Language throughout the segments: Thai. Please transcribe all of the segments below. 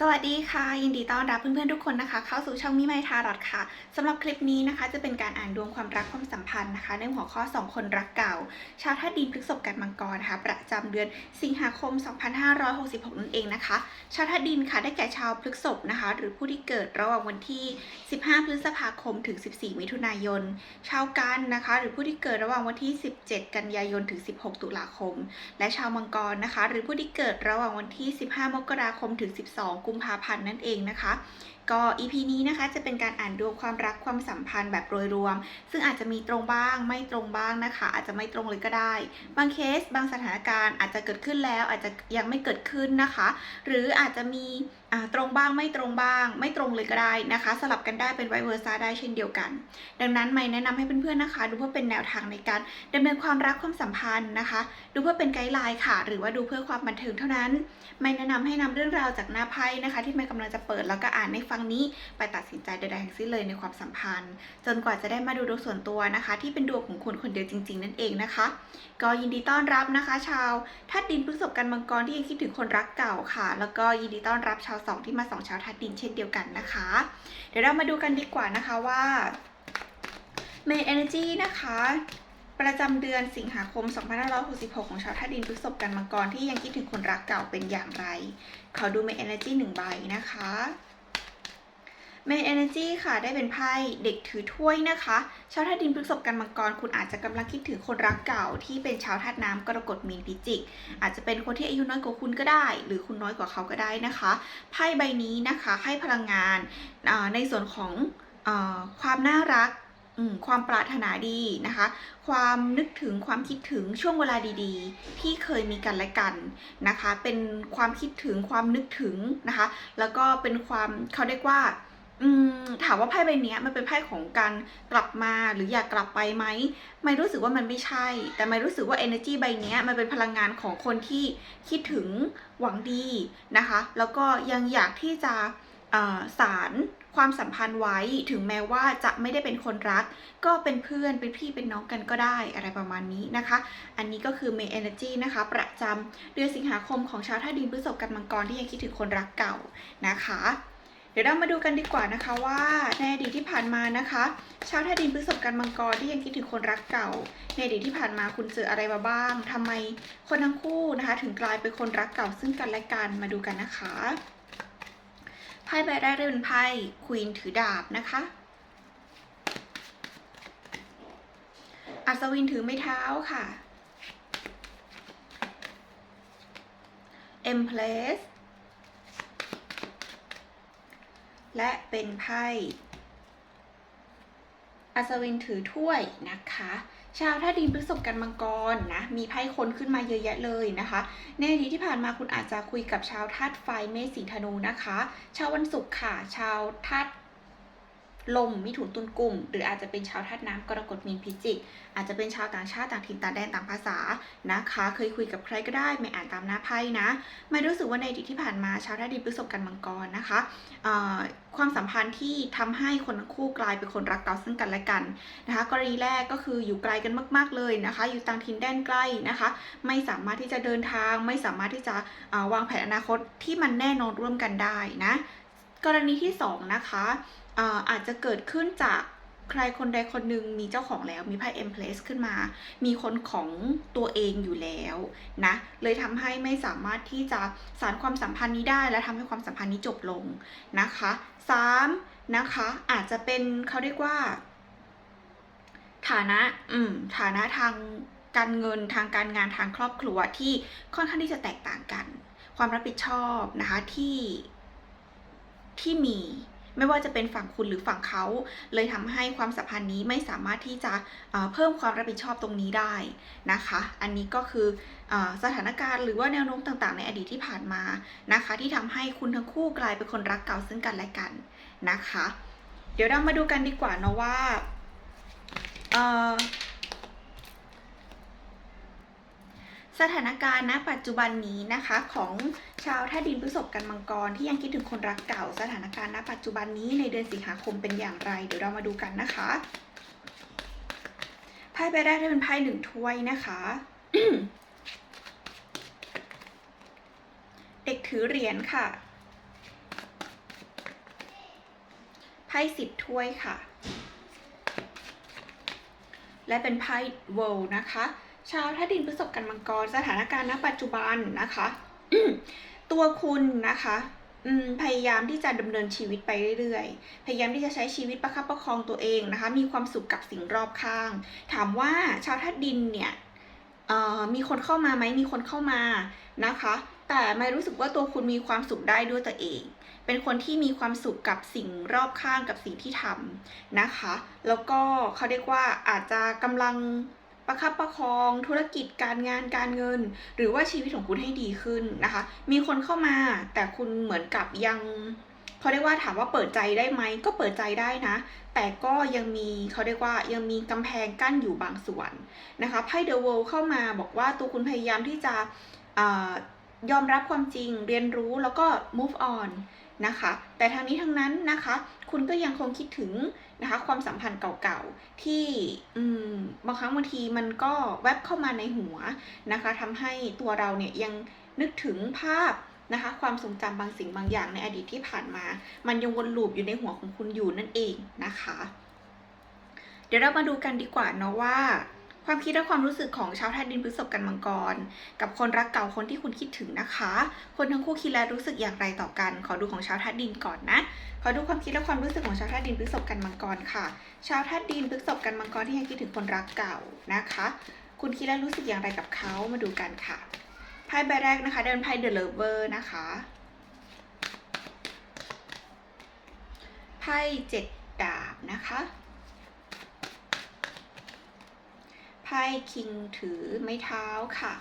สวัสดีค่ะ ยินดีต้อนรับเพื่อนๆทุกคนนะคะ เข้าสู่ช่องมิไมทารอดค่ะสำหรับคลิปนี้นะคะ จะเป็นการอ่านดวงความรักความสัมพันธ์นะคะ ในหัวข้อ 2 คนรักเก่า ชาวธาตุดินพฤษภกันมังกรนะคะประจำเดือนสิงหาคม 2566 นั่นเองนะคะ ชาวธาตุดินค่ะได้แก่ชาวพฤษภนะคะ หรือผู้ที่เกิดระหว่างวันที่ 15 พฤษภาคมถึง 14 มิถุนายน ชาวกันนะคะ หรือผู้ที่เกิดระหว่างวันที่ 17 กันยายนถึง 16 ตุลาคม และชาวมังกรนะคะ หรือผู้ที่เกิดระหว่างวันที่ 15 มกราคมถึง 12กุมภาพันธ์นั่นเองนะคะ ก็ EP นี้นะคะจะเป็นการอ่านดวงความรักความสัมพันธ์แบบโดยรวม ซึ่งอาจจะมีตรงบ้างไม่ตรงบ้างนะคะ อาจจะไม่ตรงเลยก็ได้ บางเคสบางสถานการณ์อาจจะเกิดขึ้นแล้ว อาจจะยังไม่เกิดขึ้นนะคะ หรืออาจจะมีอ่าตรงบ้างไม่ตรงบ้าง ไม่ตรงเลยก็ได้นะคะ สลับกันได้เป็นไวเวอร์ซาได้เช่นเดียวกัน ดังนั้นไม่แนะนำให้เพื่อนๆนะคะ ดูเพื่อเป็นแนวทางในการดำเนินความรักความสัมพันธ์นะคะ ดูเพื่อเป็นไกด์ไลน์ค่ะ หรือว่าดูเพื่อความบันเทิงเท่านั้น ไม่แนะนำให้นำเรื่องราวจากหน้าไพ่นะคะ ที่ไม่กำลังจะเปิดแล้วก็อ่านในฟังนี้ไปตัดสินใจใดๆทั้งสิ้นเลยในความสัมพันธ์ จนกว่าจะได้มาดูดวงส่วนตัวนะคะ ที่เป็นดวงของคุณคนเดียวจริง ๆ นั่นเองนะคะ ก็ยินดีต้อนรับนะคะ ชาวธาตุดินพฤษภกันมังกรที่ยังคิดถึงคนรักเก่าค่ะ แล้วก็ยินดีต้อนรับชาวสองที่มาสองชาวธาตุดินเช่นเดียวกันนะคะ เดี๋ยวเรามาดูกันดีกว่านะคะว่า Main Energy นะคะ ประจำเดือนสิงหาคม 2566 ของชาวธาตุดินพฤษภกันมังกรที่ยังคิดถึงคนรักเก่าเป็นอย่างไร ขอดู Main Energy หนึ่งใบนะคะ Main Energy ค่ะได้เป็นไพ่เด็กถือถ้วยนะคะชาวธาตุดินพฤษภกันมังกรคุณอาจจะกำลังคิดถึงคนรักเก่าที่เป็นชาวธาตุน้ำกรกฎมีนพิจิก อาจจะเป็นคนที่อายุน้อยกว่าคุณก็ได้ หรือคุณน้อยกว่าเขาก็ได้นะคะไพ่ใบนี้นะคะให้พลังงานในส่วนของอความน่ารักความปรารถนาดีนะคะ ความนึกถึงความคิดถึงช่วงเวลาดีๆ ที่เคยมีกันและกันนะคะ เป็นความคิดถึงความนึกถึงนะคะ แล้วก็เป็นความเขาเรียกว่า อืมถามว่าไพ่ใบนี้มันเป็นไพ่ของการกลับมาหรืออยากกลับไปไหมไม่รู้สึกว่ามันไม่ใช่ แต่ไม่รู้สึกว่า energy ใบนี้มันเป็นพลังงานของคนที่คิดถึงหวังดีนะคะ แล้วก็ยังอยากที่จะสารความสัมพันธ์ไว้ถึงแม้ว่าจะไม่ได้เป็นคนรัก ก็เป็นเพื่อนเป็นพี่เป็นน้องกันก็ได้อะไรประมาณนี้นะคะ อันนี้ก็คือ May Energy นะคะ ประจำเดือนสิงหาคมของชาวธาตุดินพฤษภกันมังกรที่ยังคิดถึงคนรักเก่านะคะ เดี๋ยวเรามาดูกันดีกว่านะคะว่าในอดีตที่ผ่านมานะคะชาวธาตุดินพฤษภกันมังกรที่ยังคิดถึงคนรักเก่า ในอดีตที่ผ่านมาคุณเจออะไรมาบ้างทำไมคนทั้งคู่นะคะ ถึงกลายเป็นคนรักเก่าซึ่งกันและกันมาดูกันนะคะไพ่ใบแรกเป็นไพ่ควีนถือดาบนะคะอัศวินถือไม้เท้าค่ะ Empress และเป็นไพ่อัศวินถือถ้วยนะคะ ชาวท่าตุดินพฤษภกันมังกรนะ มีไพ่คนขึ้นมาเยอะแยะเลยนะคะ ในอดีตที่ผ่านมาคุณอาจจะคุยกับชาวธาตุไฟเมษสีธนูนะคะ ชาววันศุกร์ค่ะ ชาวธาตุ ลมมิถุนตุลกลุ่ม หรืออาจจะเป็นชาวธาตุน้ำกรกฎมีนพิจิก อาจจะเป็นชาวต่างชาติต่างถิ่นต่างแดนต่างภาษานะคะ เคยคุยกับใครก็ได้ ไม่อ่านตามหน้าไพ่นะ ไม่รู้สึกว่าในอดีตที่ผ่านมาชาวธาตุดินพฤษภกันมังกรนะคะความสัมพันธ์ที่ทำให้คนคู่กลายเป็นคนรักเก่าซึ่งกันและกันนะคะ กรณีแรกก็คืออยู่ไกลกันมาก ๆเลยนะคะ อยู่ต่างถิ่นแดนใกล้นะคะ ไม่สามารถที่จะเดินทาง ไม่สามารถที่จะวางแผนอนาคตที่มันแน่นอนร่วมกันได้นะ กรณีที่สองนะคะเอ่ออาจจะเกิดขึ้นจากใครคนใดคนหนึ่งมีเจ้าของแล้วมีไพ่ Empress ขึ้นมา มีคนของตัวเองอยู่แล้วนะเลยทำให้ไม่สามารถที่จะสารความสัมพันธ์นี้ได้ และทำให้ความสัมพันธ์นี้จบลงนะคะสามนะคะอาจจะเป็นเขาเรียกว่า ฐานะอืมฐานะทางการเงินทางการงานทางครอบครัวที่ค่อนข้างที่จะแตกต่างกัน ความรับผิดชอบนะคะที่ ที่มี ไม่ว่าจะเป็นฝั่งคุณหรือฝั่งเขา เลยทำให้ความสัมพันธ์นี้ไม่สามารถที่จะเพิ่มความรับผิดชอบตรงนี้ได้นะคะ อันนี้ก็คืออสถานการณ์หรือว่าแนวโน้มต่างๆ ในอดีตที่ผ่านมานะคะ ที่ทำให้คุณทั้งคู่กลายเป็นคนรักเก่าซึ่งกันและกันนะคะ เดี๋ยวเรามาดูกันดีกว่าเนาะว่าเอ่อ สถานการณ์ณปัจจุบันนี้นะคะของชาวท่าดินพฤษภกันมังกรที่ยังคิดถึงคนรักเก่า สถานการณ์ณปัจจุบันนี้ในเดือนสิงหาคมเป็นอย่างไร เดี๋ยวเรามาดูกันนะคะไพ่ใบแรกได้เป็นไพ่หนึ่งถ้วยนะคะเด็กถือเหรียญค่ะไพ่สิบถ้วยค่ะ และเป็นไพ่ World นะคะ ชาวท่าดินพฤษภกันมังกรสถานการณ์ณปัจจุบันนะคะตัวคุณนะคะอืมพยายามที่จะดำเนินชีวิตไปเรื่อยๆ พยายามที่จะใช้ชีวิตประคับประคองตัวเองนะคะ มีความสุขกับสิ่งรอบข้าง ถามว่าชาวธาตุดินเนี่ยเอ่อมีคนเข้ามาไหมมีคนเข้ามานะคะ แต่ไม่รู้สึกว่าตัวคุณมีความสุขได้ด้วยตัวเอง เป็นคนที่มีความสุขกับสิ่งรอบข้างกับสิ่งที่ทำนะคะ แล้วก็เขาเรียกว่าอาจจะกำลัง ประคับประคองธุรกิจการงานการเงิน หรือว่าชีวิตของคุณให้ดีขึ้นนะคะ มีคนเข้ามาแต่คุณเหมือนกับยังเขาเรียกว่าถามว่าเปิดใจได้ไหมก็เปิดใจได้นะ แต่ก็ยังมีเขาเรียกว่ายังมีกำแพงกั้นอยู่บางส่วนนะคะไพ่เดอะเวิลด์เข้ามาบอกว่าตัวคุณพยายามที่จะอยอมรับความจริงเรียนรู้แล้วก็ move on นะคะ แต่ทางนี้ทางนั้นนะคะ คุณก็ยังคงคิดถึงนะคะ ความสัมพันธ์เก่าๆ ที่ บางครั้งบางทีมันก็แวบเข้ามาในหัวนะคะทำให้ตัวเราเนี่ยยังนึกถึงภาพนะคะ ความทรงจำบางสิ่งบางอย่างในอดีตที่ผ่านมา มันยังวนลูปอยู่ในหัวของคุณอยู่นั่นเองนะคะ เดี๋ยวเรามาดูกันดีกว่าเนาะว่า ความคิดและความรู้สึกของชาวธาตุดินพฤษภกันมังกร กับคนรักเก่าคนที่คุณคิดถึงนะคะ คนทั้งคู่คิดและรู้สึกอย่างไรต่อกัน ขอดูของชาวธาตุดินก่อนนะขอดูความคิดและความรู้สึกของชาวธาตุดินพฤษภกันมังกรค่ะ ชาวธาตุดินพฤษภกันมังกรที่ยังคิดถึงคนรักเก่านะคะ คุณคิดและรู้สึกอย่างไรกับเขามาดูกันค่ะไพ่ใบแรกนะคะ เดินไพ่เดอะเลเวอร์นะคะไพ่เจ็ดดาบนะคะ ไพ่คิงถือไม้เท้าค่ะ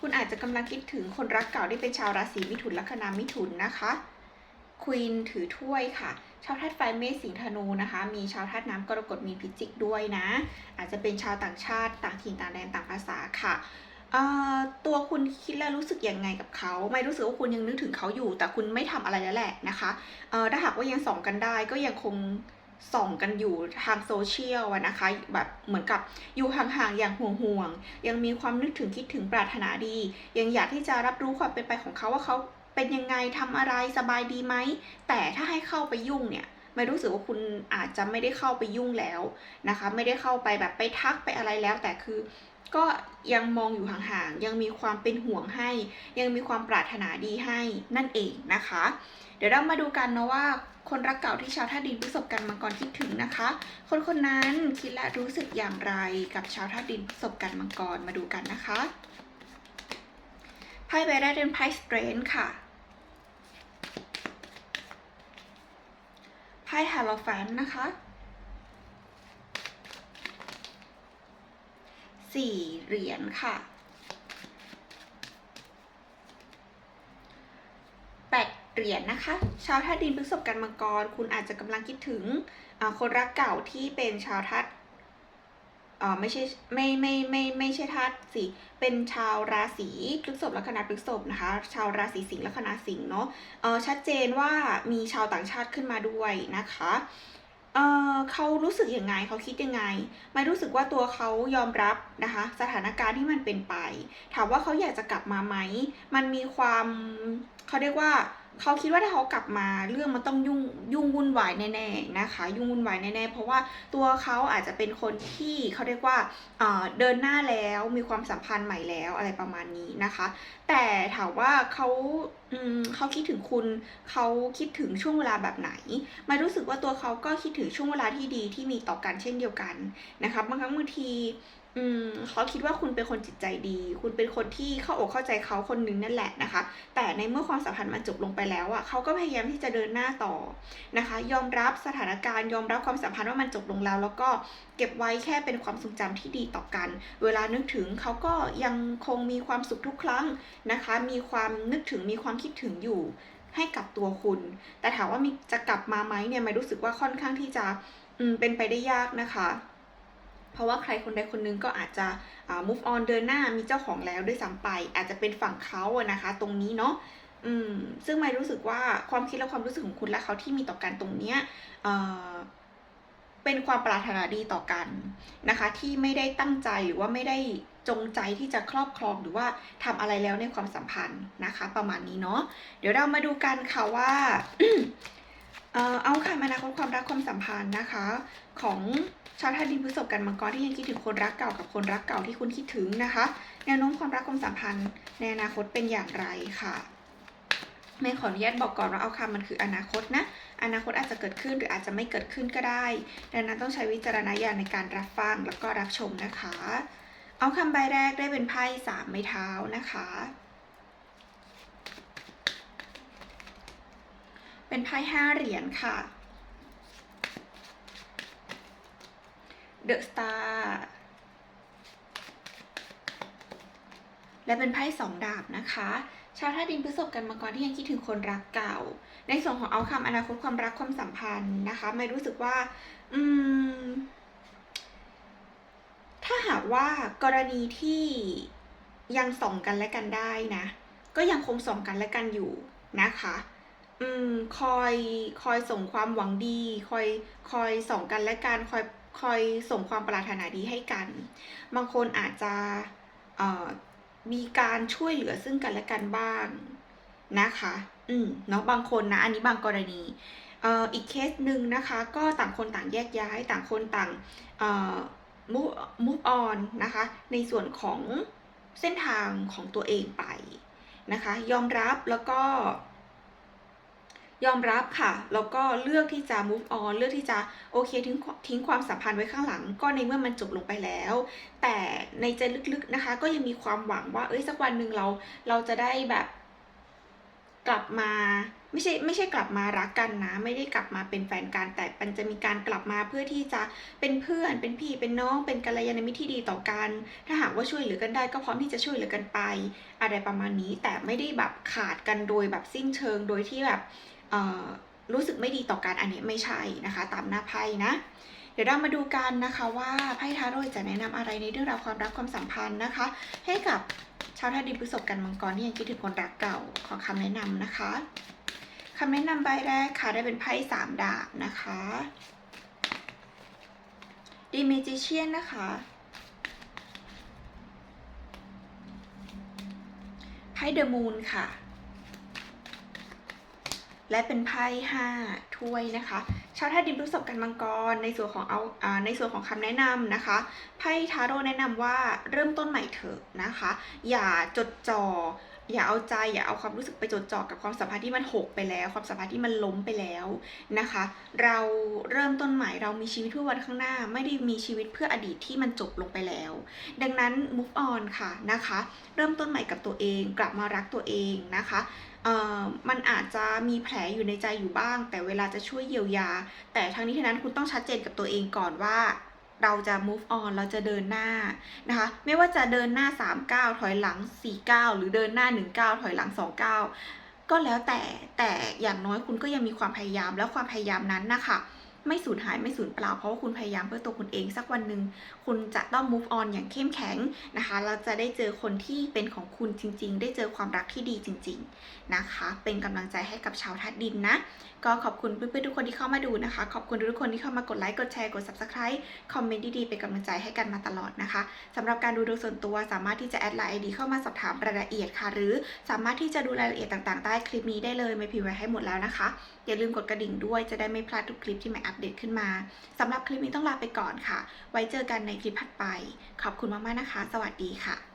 คุณอาจจะกำลังคิดถึงคนรักเก่าที่เป็นชาวราศีมิถุนลัคนามิถุนนะคะควีนถือถ้วยค่ะ ชาวธาตุไฟเมษสิงห์ธนูนะคะ มีชาวธาตุน้ำกรกฎมีพิจิกด้วยนะ อาจจะเป็นชาวต่างชาติต่างถิ่นต่างแดนต่างภาษาค่ะตัวคุณคิดและรู้สึกยังไงกับเขา ไม่รู้สึกว่าคุณยังนึกถึงเขาอยู่ แต่คุณไม่ทำอะไรแล้วแหละนะคะถ้าหากว่ายังส่องกันได้ก็ยังคง ส่องกันอยู่ทางโซเชียลอะนะคะแบบเหมือนกับอยู่ห่างๆอย่างห่วงๆยังมีความนึกถึงคิดถึงปรารถนาดี ยังอยากที่จะรับรู้ความเป็นไปของเขาว่าเขาเป็นยังไงทำอะไรสบายดีไหม แต่ถ้าให้เข้าไปยุ่งเนี่ยไม่รู้สึกว่าคุณอาจจะไม่ได้เข้าไปยุ่งแล้วนะคะ ไม่ได้เข้าไปแบบไปทักไปอะไรแล้ว แต่คือ ก็ยังมองอยู่ห่างๆ ยังมีความเป็นห่วงให้ ยังมีความปรารถนาดีให้นั่นเองนะคะ เดี๋ยวเรามาดูกันนะว่าคนรักเก่าที่ชาวท่าดินประสบกันมังกรคิดถึงนะคะ คนคนนั้นคิดและรู้สึกอย่างไรกับชาวท่าดินประสบกันมังกรมาดูกันนะคะไพ่ใบแรกเป็นไพ่สเตรนค่ะ ไพ่ฮาโลแฟนนะคะ สี่เหรียญค่ะแปดเหรียญนะคะ ชาวธาตุดินพฤษภกันมังกร คุณอาจจะกำลังคิดถึงคนรักเก่าที่เป็นชาวธาตุอ่าไม่ใช่ไม่ไม่ไม่ไม่ใช่ธาตุสิเป็นชาวราศีพฤษภลัคนาพฤษภนะคะ ชาวราศีสิงห์ลัคนาสิงห์เนาะเออชัดเจนว่ามีชาวต่างชาติขึ้นมาด้วยนะคะ เออเขารู้สึกยังไงเขาคิดยังไง ไม่รู้สึกว่าตัวเขายอมรับนะคะ สถานการณ์ที่มันเป็นไป ถามว่าเขาอยากจะกลับมาไหม มันมีความเขาเรียกว่า เขาคิดว่าถ้าเขากลับมาเรื่องมันต้องยุ่งยุ่งวุ่นวายแน่ๆนะคะ ยุ่งวุ่นวายแน่ๆเพราะว่าตัวเขาอาจจะเป็นคนที่เขาเรียกว่าเดินหน้าแล้วมีความสัมพันธ์ใหม่แล้วอะไรประมาณนี้นะคะ แต่ถามว่าเขาเขาคิดถึงคุณเขาคิดถึงช่วงเวลาแบบไหนม่รู้สึกว่าตัวเขาก็คิดถึงช่วงเวลาที่ดีที่มีต่อกันเช่นเดียวกันนะคะบางครั้งบางที อืมเขาคิดว่าคุณเป็นคนจิตใจดี คุณเป็นคนที่เข้าอกเข้าใจเขาคนหนึงนั่นแหละนะคะ แต่ในเมื่อความสัมพันธ์มันจบลงไปแล้วอะเขาก็พยายามที่จะเดินหน้าต่อนะคะ ยอมรับสถานการณ์ยอมรับความสัมพันธ์ว่ามันจบลงแล้ว แล้วก็เก็บไว้แค่เป็นความทรงจำที่ดีต่อกัน เวลานึกถึงเขาก็ยังคงมีความสุขทุกครั้งนะคะ มีความนึกถึงมีความคิดถึงอยู่ให้กับตัวคุณ แต่ถามว่ามีจะกลับมาไหมเนี่ยไม่รู้สึกว่าค่อนข้างที่จะอืมเป็นไปได้ยากนะคะ เพราะว่าใครคนใดคนหนึงก็อาจจะ move on เดินหน้ามีเจ้าของแล้วด้วยซ้ำไป อาจจะเป็นฝั่งเขาอะนะคะ ตรงนี้เนาะอืมซึ่งไม่รู้สึกว่าความคิดและความรู้สึกของคุณและเขาที่มีต่อกันตรงเนี้ยเเป็นความปรารถนาดีต่อกันนะคะ ที่ไม่ได้ตั้งใจหรือว่าไม่ได้จงใจที่จะครอบครองหรือว่าทำอะไรแล้วในความสัมพันธ์นะคะ ประมาณนี้เนาะเดี๋ยวเรามาดูกันค่ะว่าเอ่อเอาค่ะอนาคตความรักความสัมพันธ์นะคะของ ชาวธาตุดินพฤษภกันมังกรที่ยังคิดถึงคนรักเก่ากับคนรักเก่าที่คุณคิดถึงนะคะ แนวโน้มความรักความสัมพันธ์ในอนาคตเป็นอย่างไรค่ะไม่ขออนุญาตบอกก่อนว่าเอาคำมันคืออนาคตนะ อนาคตอาจจะเกิดขึ้นหรืออาจจะไม่เกิดขึ้นก็ได้ ดังนั้นต้องใช้วิจารณญาณในการรับฟังแล้วก็รับชมนะคะ เอาคำใบแรกได้เป็นไพ่สามไม้เท้านะคะ เป็นไพ่ห้าเหรียญค่ะ เดอะสตาร์และเป็นไพ่สองดาบนะคะ ชาวธาตุดินพฤษภกันมาก่อนที่ยังคิดถึงคนรักเก่า ในส่วนของเอาคำอนาคตความรักความสัมพันธ์นะคะไม่รู้สึกว่า อืม ถ้าหากว่ากรณีที่ยังส่องกันและกันได้นะ ก็ยังคงส่องกันและกันอยู่นะคะ อืม คอย คอยส่งความหวังดี คอย คอยส่องกันและกัน คอย คอยส่งความปรารถนาดีให้กัน บางคนอาจจะมีการช่วยเหลือซึ่งกันและกันบ้างนะคะ อืมเนาะบางคนนะ อันนี้บางกรณีอีกเคสหนึ่งนะคะก็ต่างคนต่างแยกย้าย ต่างคนต่างเอ่อ move move on นะคะ ในส่วนของเส้นทางของตัวเองไปนะคะ ยอมรับแล้วก็ ยอมรับค่ะ แล้วก็เลือกที่จะ move on เลือกที่จะโอเคทิ้งทิ้งความสัมพันธ์ไว้ข้างหลัง ก็ในเมื่อมันจบลงไปแล้ว แต่ในใจลึกๆนะคะ ก็ยังมีความหวังว่า เอ้ยสักวันหนึ่งเราเราจะได้แบบกลับมาไม่ใช่ไม่ใช่กลับมารักกันนะ ไม่ได้กลับมาเป็นแฟนกันแต่มันจะมีการกลับมาเพื่อที่จะเป็นเพื่อนเป็นพี่เป็นน้องเป็นกัลยาณมิตรที่ดีต่อกัน ถ้าหากว่าช่วยเหลือกันได้ก็พร้อมที่จะช่วยเหลือกันไป อะไรประมาณนี้แต่ไม่ได้แบบขาดกันโดยแบบสิ้นเชิงโดยที่แบบ รู้สึกไม่ดีต่อกันอันนี้ไม่ใช่นะคะ ตามหน้าไพ่นะ เดี๋ยวเรามาดูกันนะคะว่าไพ่ทาโร่จะแนะนำอะไรในเรื่องราวความรักความสัมพันธ์นะคะ ให้กับชาวธาตุดินพฤษภกันมังกรที่ยังคิดถึงคนรักเก่าขอคำแนะนำนะคะคำแนะนำใบแรกค่ะได้เป็นไพ่สามดาบนะคะดีเมจิเชียนนะคะไพ่เดอะมูนค่ะ และเป็นไพ่ห้าถ้วยนะคะ ชาวธาตุดินพฤษภกันมังกรในส่วนของเอาอ่าในส่วนของคำแนะนำนะคะ ไพ่ทาโร่แนะนำว่าเริ่มต้นใหม่เถอะนะคะ อย่าจดจ่อ อย่าเอาใจอย่าเอาความรู้สึกไปจดจ่อกับความสัมพันธ์ที่มันหกไปแล้ว ความสัมพันธ์ที่มันล้มไปแล้วนะคะ เราเริ่มต้นใหม่เรามีชีวิตเพื่อวันข้างหน้า ไม่ได้มีชีวิตเพื่ออดีตที่มันจบลงไปแล้ว ดังนั้น move on ค่ะนะคะ เริ่มต้นใหม่กับตัวเอง กลับมารักตัวเองนะคะเอ่อมันอาจจะมีแผลอยู่ในใจอยู่บ้าง แต่เวลาจะช่วยเยียวยา แต่ทั้งนี้ทั้งนั้นคุณต้องชัดเจนกับตัวเองก่อนว่า เราจะ move on เราจะเดินหน้านะคะ ไม่ว่าจะเดินหน้า3ก้าวถอยหลัง4ก้าวหรือเดินหน้า1ก้าวถอยหลัง2ก้าวก็แล้วแต่แต่อย่างน้อยคุณก็ยังมีความพยายามแล้วความพยายามนั้นนะคะไม่สูญหายไม่สูญเปล่าเพราะว่าคุณพยายามเพื่อตัวคุณเองสักวันหนึ่งคุณจะต้อง move on อย่างเข้มแข็งนะคะ เราจะได้เจอคนที่เป็นของคุณจริง ๆ ได้เจอความรักที่ดีจริง ๆนะคะ เป็นกำลังใจให้กับชาวทัดดินนะ ก็ขอบคุณเพื่อนๆทุกคนที่เข้ามาดูนะคะ ขอบคุณทุกคนที่เข้ามากดไลค์ กดแชร์ กด subscribe คอมเมนต์ดีๆ เป็นกำลังใจให้กันมาตลอดนะคะสำหรับการดูโดยส่วนตัวสามารถที่จะแอดไลน์ไอดีเข้ามาสอบถามรายละเอียดค่ะ หรือสามารถที่จะดูรายละเอียดต่างๆ ใต้คลิปนี้ได้เลยไม่พิมพ์ไว้ให้หมดแล้วนะคะ อย่าลืมกดกระดิ่งด้วยจะได้ไม่พลาดทุกคลิปที่ใหม่อัปเดตขึ้นมาสำหรับคลิปนี้ต้องลาไปก่อนค่ะ ไว้เจอกันในคลิปถัดไป ขอบคุณมากๆนะคะ สวัสดีค่ะ